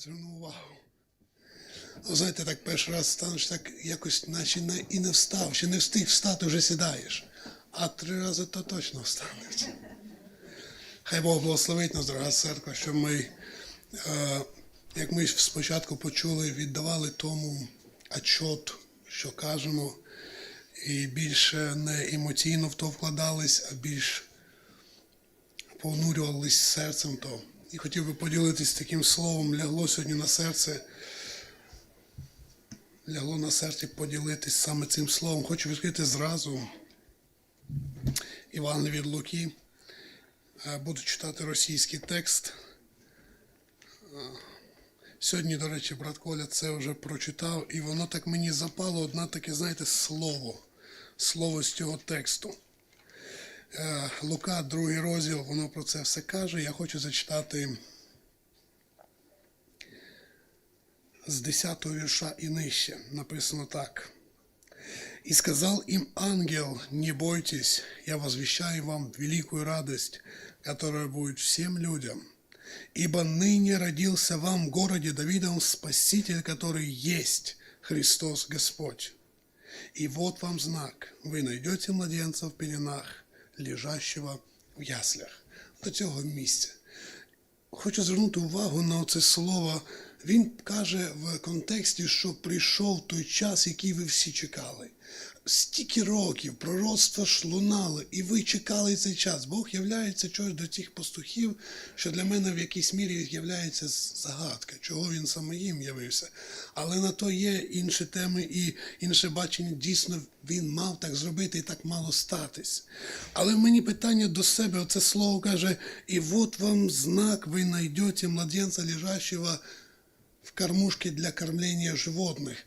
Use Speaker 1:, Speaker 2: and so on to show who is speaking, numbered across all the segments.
Speaker 1: звернув увагу. Ну, знаєте, так перший раз станеш так якось, наче і не встав, ще не встиг встати, вже сідаєш. А три рази то точно встанеш. Хай Бог благословить нас, дорога церква, щоб ми, е, як ми спочатку почули, віддавали тому отчот, що кажемо, і більше не емоційно в то вкладались, а більш понурювались серцем то. І хотів би поділитись таким словом, лягло сьогодні на серце. Лягло на серці поділитись саме цим словом. Хочу відкрити зразу Іван від Луки. Е, Буду читати російський текст. Е, Сьогодні, до речі, брат Коля це вже прочитав, і воно так мені запало одне таке, знаєте, слово. Слово з цього тексту. Е, Лука, другий розділ, воно про це все каже. Я хочу зачитати з 10 вірша і нижче. Написано так. «И сказал им ангел, не бойтесь, я возвещаю вам великую радость, которая будет всем людям. Ибо ныне родился вам в городе Давидом Спаситель, который есть Христос Господь. И вот вам знак, вы найдете младенца в пеленах, лежащего в яслях. До цього місця. Хочу звернути увагу на це слово. Він каже в контексті, що прийшов той час, який ви всі чекали. Стільки років пророцтва ж лунали, і ви чекали цей час. Бог являється чогось до тих пастухів, що для мене в якійсь мірі являється загадка, чого він саме їм явився. Але на то є інші теми і інше бачення. Дійсно, він мав так зробити і так мало статись. Але мені питання до себе, оце слово каже: і от вам знак, ви знайдете младенця лежащого в кормушці для кормлення животних.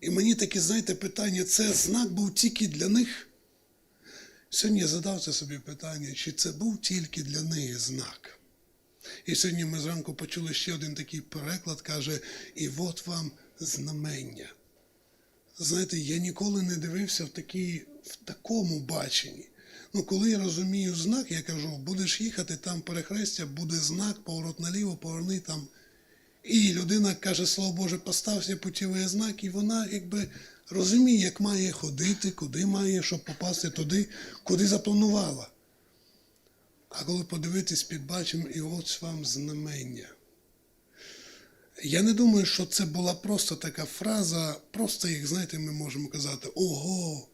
Speaker 1: І мені таке, знаєте, питання, це знак був тільки для них. Сьогодні я задав це собі питання, чи це був тільки для них знак. І сьогодні ми зранку почули ще один такий переклад, каже, і от вам знамення. Знаєте, я ніколи не дивився в, такій, в такому баченні. Ну, коли я розумію знак, я кажу, будеш їхати, там перехрестя, буде знак, поворот наліво, поверни там. І людина каже, слово Боже, постався путівий знак, і вона якби розуміє, як має ходити, куди має, щоб попасти туди, куди запланувала. А коли подивитись під бачимо, і ось вам знамення. Я не думаю, що це була просто така фраза, просто, як знаєте, ми можемо казати, ого.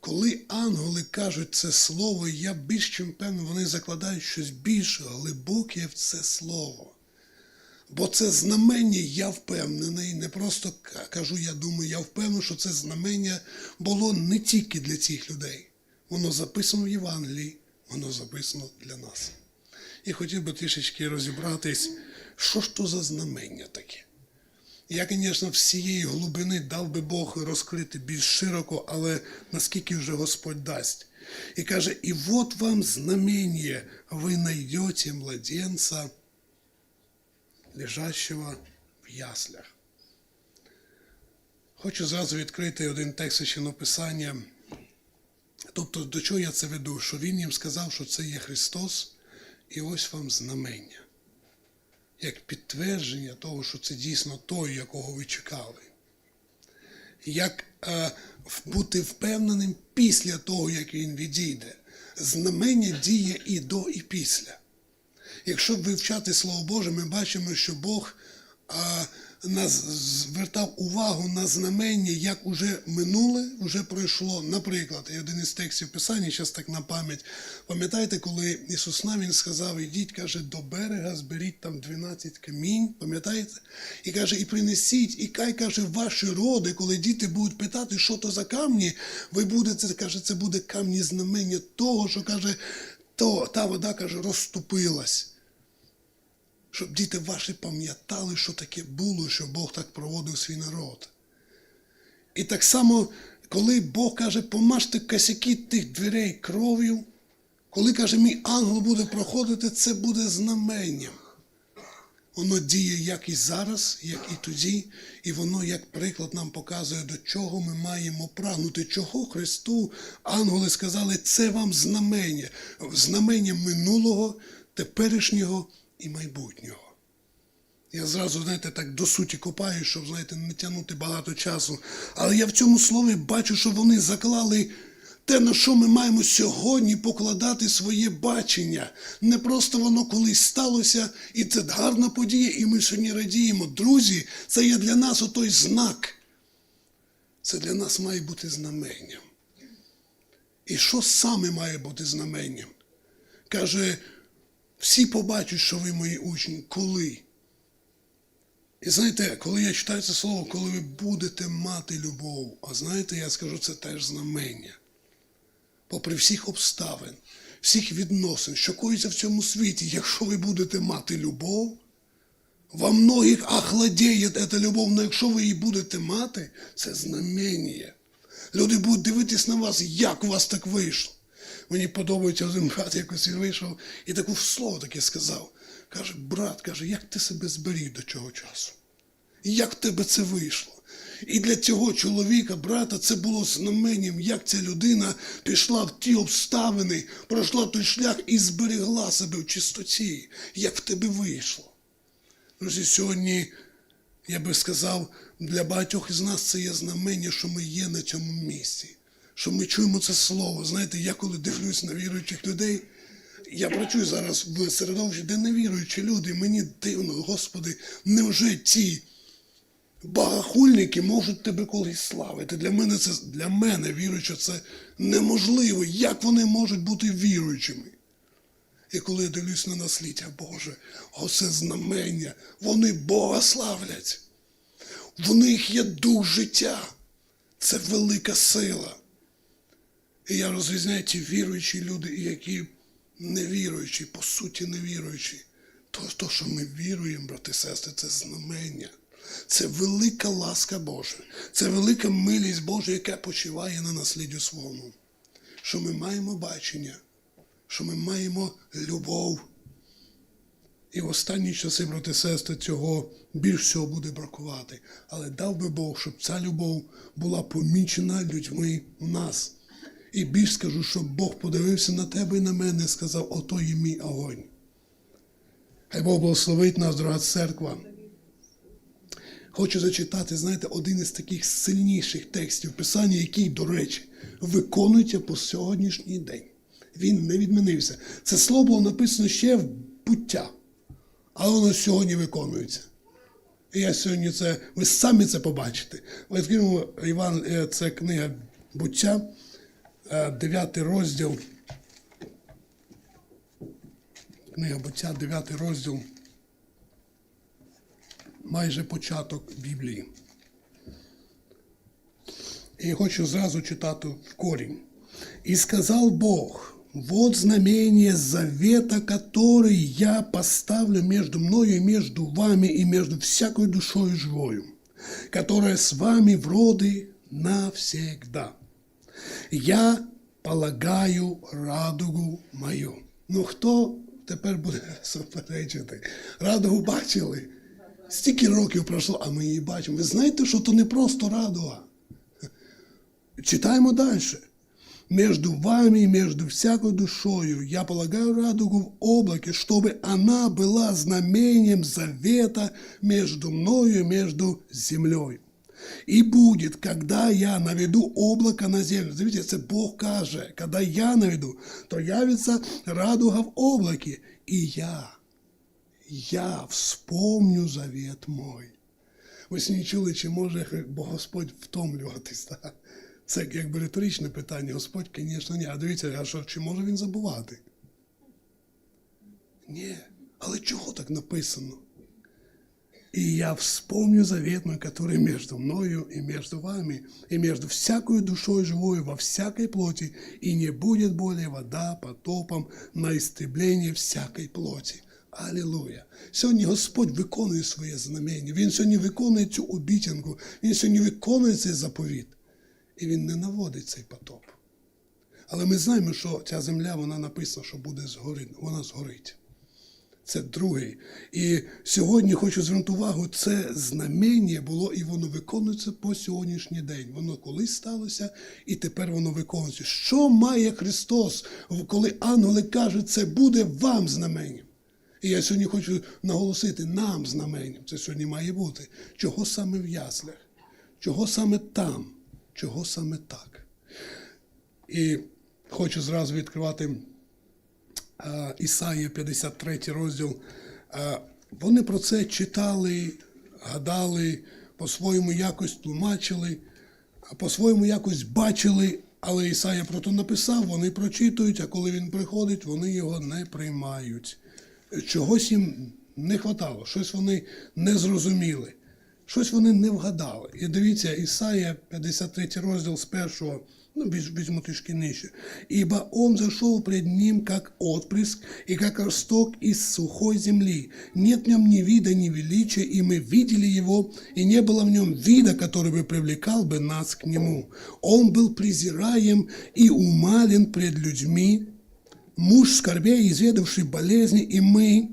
Speaker 1: Коли ангели кажуть це слово, я більш чим певний, вони закладають щось більш глибоке в це слово. Бо це знамення, я впевнений, не просто кажу, я думаю, я впевнений, що це знамення було не тільки для цих людей. Воно записано в Євангелії, воно записано для нас. І хотів би трішечки розібратись, що ж то за знамення таке. Я, звісно, всієї глибини дав би Бог розкрити більш широко, але наскільки вже Господь дасть. І каже: і от вам знамення, ви знайдете младенця лежащего в яслях. Хочу зразу відкрити один текст писання. Тобто, до чого я це веду? Що він їм сказав, що це є Христос, і ось вам знамення. Як підтвердження того, що це дійсно той, якого ви чекали. Як е, бути впевненим після того, як він відійде. Знамення діє і до, і після. Якщо вивчати Слово Боже, ми бачимо, що Бог а, нас звертав увагу на знамення, як уже минуле, вже пройшло. Наприклад, і один із текстів Писання, зараз так на пам'ять. Пам'ятаєте, коли Ісус нам Він сказав, ідіть, каже, до берега, зберіть там 12 камінь, пам'ятаєте? І каже, і принесіть, і хай каже, ваші роди, коли діти будуть питати, що то за камні, ви будете, каже, це буде камні знамення того, що каже, то та вода каже, розступилась. Щоб діти ваші пам'ятали, що таке було, що Бог так проводив свій народ. І так само, коли Бог каже, помажте косяки тих дверей кров'ю, коли каже, мій ангел буде проходити, це буде знаменням. Воно діє як і зараз, як і тоді, і воно, як приклад, нам показує, до чого ми маємо прагнути, чого Христу ангели сказали, це вам знамення, знамення минулого, теперішнього і майбутнього. Я зразу, знаєте, так до суті копаю, щоб, знаєте, не тягнути багато часу. Але я в цьому слові бачу, що вони заклали те, на що ми маємо сьогодні покладати своє бачення. Не просто воно колись сталося, і це гарна подія, і ми сьогодні радіємо. Друзі, це є для нас отой знак. Це для нас має бути знаменням. І що саме має бути знаменням? Каже, всі побачать, що ви мої учні. Коли? І знаєте, коли я читаю це слово, коли ви будете мати любов, а знаєте, я скажу, це теж знамення. Попри всіх обставин, всіх відносин, що коїться в цьому світі, якщо ви будете мати любов, во многих охладіє ця любов, але якщо ви її будете мати, це знамення. Люди будуть дивитись на вас, як у вас так вийшло. Мені подобається один брат, якось він вийшов і таке слово таке сказав. Каже, брат, каже, як ти себе зберіг до цього часу? Як в тебе це вийшло? І для цього чоловіка, брата, це було знаменням, як ця людина пішла в ті обставини, пройшла той шлях і зберегла себе в чистоті. Як в тебе вийшло? Друзі, сьогодні, я би сказав, для багатьох із нас це є знамення, що ми є на цьому місці, що ми чуємо це слово. Знаєте, я коли дивлюсь на віруючих людей, я працюю зараз в середовищі, де невіруючі люди, мені дивно, Господи, невже ці багахульники можуть тебе колись славити? Для мене це для мене віруючи, це неможливо. Як вони можуть бути віруючими? І коли я дивлюсь на насліддя Боже, оце знамення, вони Бога славлять. В них є дух життя. Це велика сила. І я розрізняю ті віруючі люди, які невіруючі, по суті, невіруючі. То, то, що ми віруємо, брати і сестри, це знамення. Це велика ласка Божа, це велика милість Божа, яка почиває на насліддю своєму. Що ми маємо бачення, що ми маємо любов. І в останні часи, брати і сестри, цього більш всього буде бракувати. Але дав би Бог, щоб ця любов була помічена людьми в нас. І більш скажу, щоб Бог подивився на тебе і на мене і сказав, ото є мій огонь. Хай Бог благословить нас, дорога церква. Хочу зачитати, знаєте, один із таких сильніших текстів Писання, який, до речі, виконується по сьогоднішній день. Він не відмінився. Це слово було написано ще в буття, але воно сьогодні виконується. І я сьогодні це, ви самі це побачите. Відкриємо, Іван, е, це книга буття, 9 розділ. Книга буття, 9 розділ. Майже початок Біблії. І я хочу зразу читати в корінь. «И сказал Бог, вот знамение завета, который я поставлю между мною и между вами и между всякой душою живою, которая с вами в роды навсегда. Я полагаю радугу мою. Ну хто тепер буде суперечити? Радугу бачили? Стільки років пройшло, а ми її бачимо. Ви знаєте, що то не просто радуга. Читаємо далі. Между вами и между всякой душою я полагаю радугу в облаке, чтобы она была знамением завета между мною и между землей. И будет, когда я наведу облако на землю. Це Бог каже, когда я наведу, то явится радуга в облаке, и я, я вспомню завет мой. Ви сьогодні чули, чи може Господь втомлюватись? Так? Це якби риторичне питання. Господь, звісно, ні. А дивіться, а що, чи може він забувати? Ні. Але чого так написано? И я вспомню завет мой, который между мною и между вами, и между всякой душой живою во всякой плоти, и не будет более вода потопом на истребление всякой плоти. Алілуя! Сьогодні Господь виконує своє знамення. Він сьогодні виконує цю обіцянку, Він сьогодні виконує цей заповіт. І він не наводить цей потоп. Але ми знаємо, що ця земля, вона написана, що буде згорить, вона згорить. Це другий. І сьогодні хочу звернути увагу, це знамення було і воно виконується по сьогоднішній день. Воно колись сталося, і тепер воно виконується. Що має Христос, коли ангели кажуть, це буде вам знаменем? І я сьогодні хочу наголосити нам знаменням, це сьогодні має бути. Чого саме в яслях? Чого саме там? Чого саме так? І хочу зразу відкривати Ісаїя 53 розділ. Е, Вони про це читали, гадали, по-своєму якось тлумачили, по-своєму якось бачили, але Ісая про то написав, вони прочитують, а коли він приходить, вони його не приймають. Чогось їм не хватало, щось вони не зрозуміли, щось вони не вгадали. І дивіться, Ісая, 53 розділ з першого, ну, візь- візьму трішки нижче. «Ибо он зашел пред ним, как отпрыск, и как росток из сухой земли. Нет в нем ни вида, ни величия, и мы видели его, и не было в нем вида, который бы привлекал бы нас к нему. Он был презираем и умален пред людьми, муж скорбей, изведавший болезни, и мы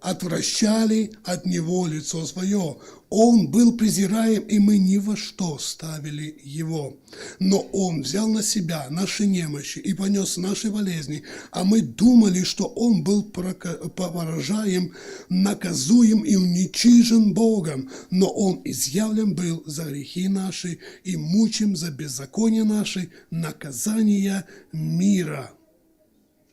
Speaker 1: отвращали от него лицо свое. Он был презираем, и мы ни во что ставили его. Но он взял на себя наши немощи и понес наши болезни, а мы думали, что он был поражаем, наказуем и уничижен Богом. Но он изъявлен был за грехи наши и мучим за беззаконие наши, наказания мира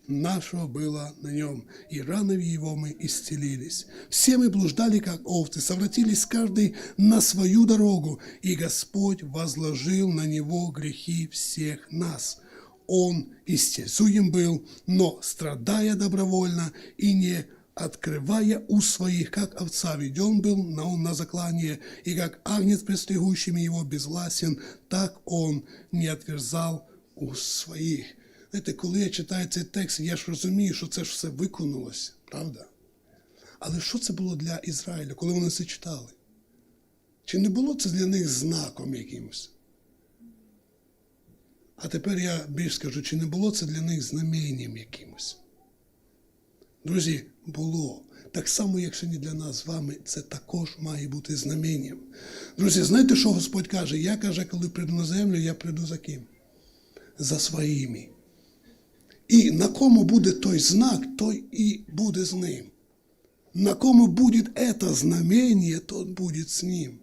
Speaker 1: нашего было на нем, и ранами его мы исцелились. Все мы блуждали, как овцы, совратились каждый на свою дорогу, и Господь возложил на него грехи всех нас. Он истязуем был, но страдая добровольно и не открывая уст своих, как овца веден был на он на заклание, и как агнец, пристегущими его безгласен, так он не отверзал уст своих. Знаєте, коли я читаю цей текст, я ж розумію, що це ж все виконалося, правда? Але що це було для Ізраїля, коли вони це читали? Чи не було це для них знаком якимось? А тепер я більш скажу, чи не було це для них знаменням якимось? Друзі, було. Так само, як сьогодні для нас з вами, це також має бути знаменням. Друзі, знаєте, що Господь каже? Я каже, коли прийду на землю, я прийду за ким? За своїми. І на кому буде той знак, той і буде з ним. На кому буде це знамення, тот буде з ним.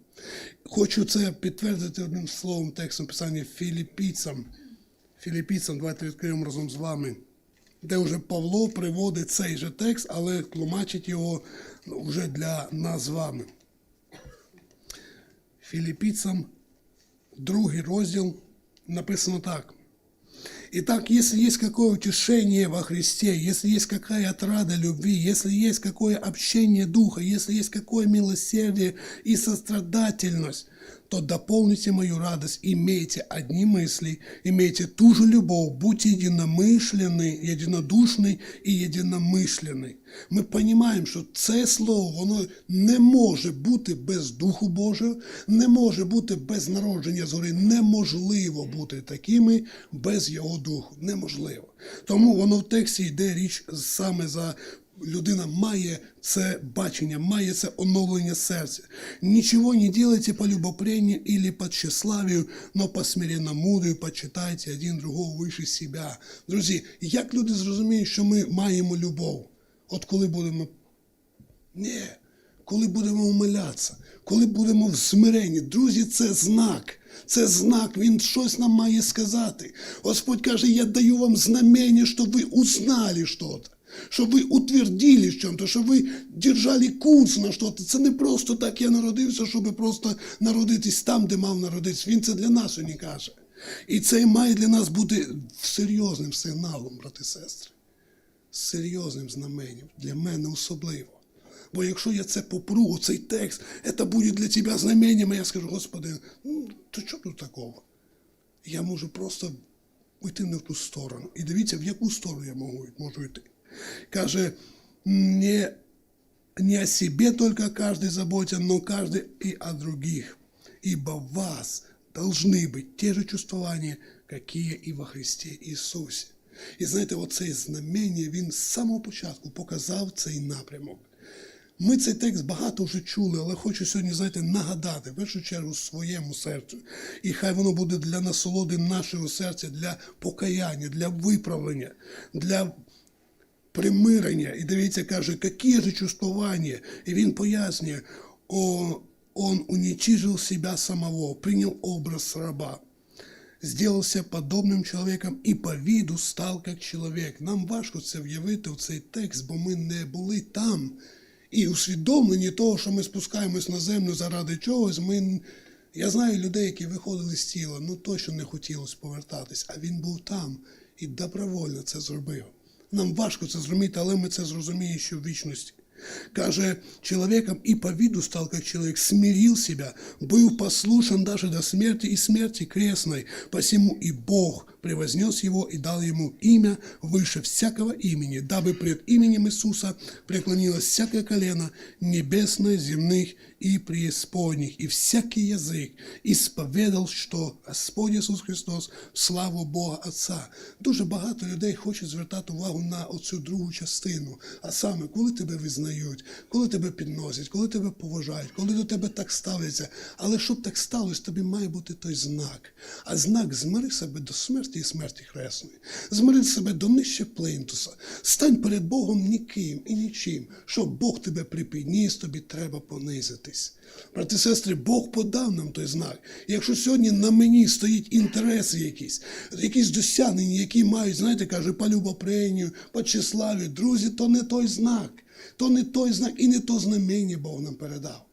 Speaker 1: Хочу це підтвердити одним словом текстом писання Філіппійцям. Філіппійцям, давайте відкриємо разом з вами, де вже Павло приводить цей же текст, але тлумачить його вже для нас з вами. Філіппійцям, другий розділ, написано так. Итак, если есть какое утешение во Христе, если есть какая отрада любви, если есть какое общение Духа, если есть какое милосердие и сострадательность, то дополните мою радость, имейте одни мысли, имейте ту же любовь, будьте единомышленны, единодушны и единомышленны. Ми розуміємо, що це слово воно не може бути без Духу Божого, не може бути без народження згори. Неможливо бути такими без Його Духу. Неможливо. Тому воно в тексті йде річ саме за. Людина має це бачення, має це оновлення серця. Ничего не делайте по любопрению или по тщеславию, но по смиренномудрию почитайте один другого вище себя. Друзі, як люди зрозуміють, що ми маємо любов? От коли будемо ні, коли будемо умилятися, коли будемо в смиренні. Друзі, це знак. Це знак, він щось нам має сказати. Господь каже, я даю вам знамення, щоб ви узнали щось. Щоб ви утвердили в чому-то, щоб ви держали курс на щось. Це не просто так я народився, щоб просто народитись там, де мав народитись. Він це для нас сьогодні каже. І це має для нас бути серйозним сигналом, брати і сестри серйозним знаменням, для мене особливо. Бо якщо я це попру, оцей текст, це буде для тебе знаменням, я скажу, Господи, ну то що тут такого? Я можу просто йти не в ту сторону. І дивіться, в яку сторону я можу йти. Каже, не, не о себе только каждый заботится, но каждый и о других. Ибо в вас должны быть те же чувствования, какие и во Христе Ісусі. І знаєте, оцей знамення, він з самого початку показав цей напрямок. Ми цей текст багато вже чули, але хочу сьогодні, знаєте, нагадати, в першу чергу, своєму серцю. І хай воно буде для насолоди нашого серця, для покаяння, для виправлення, для примирення. І дивіться, каже, які же чувствования. І він пояснює, о, он уничижил себя самого, принял образ раба сделался подобним чоловіком і по виду став як чоловік. Нам важко це в'явити в цей текст, бо ми не були там. І усвідомлені того, що ми спускаємось на землю заради чогось, ми. Я знаю людей, які виходили з тіла, ну точно не хотілося повертатись, а він був там і добровольно це зробив. Нам важко це зрозуміти, але ми це зрозуміємо, ще в вічності. Каже, человеком и по виду стал как человек, смирил себя, был послушен даже до смерти и смерти крестной. Посему и Бог превознес его и дал ему имя выше всякого имени, дабы пред именем Иисуса преклонилось всякое колено небесное, земных и преисподних, и всякий язык исповедал, що Господь Ісус Христос в славу Бога Отця. Дуже багато людей хочуть звертати увагу на оцю другу частину. А саме, коли тебе визнають, коли тебе підносять, коли тебе поважають, коли до тебе так ставляться. Але щоб так сталося, тобі має бути той знак. А знак змири себе до смерті і смерті хресної. Змири себе до нижче плинтуса. Стань перед Богом ніким і нічим. Щоб Бог тебе припідніс, тобі треба понизитись. Брати і сестри, Бог подав нам той знак. Якщо сьогодні на мені стоїть інтереси якісь, якісь досягнення, які мають, знаєте, каже, по любопренню, по тщеславі, друзі, то не той знак, то не той знак і не то знамення Бог нам передав.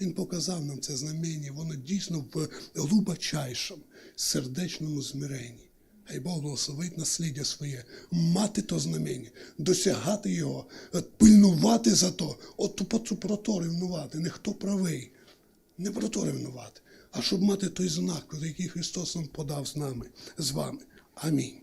Speaker 1: Він показав нам це знамення, воно дійсно в глибочайшому сердечному змиренні. Хай Бог благословить насліддя своє, мати то знамення, досягати його, пильнувати за то, от по- про то ревнувати, не хто правий, не про то ревнувати, а щоб мати той знак, який Христос нам подав з нами, з вами. Амінь.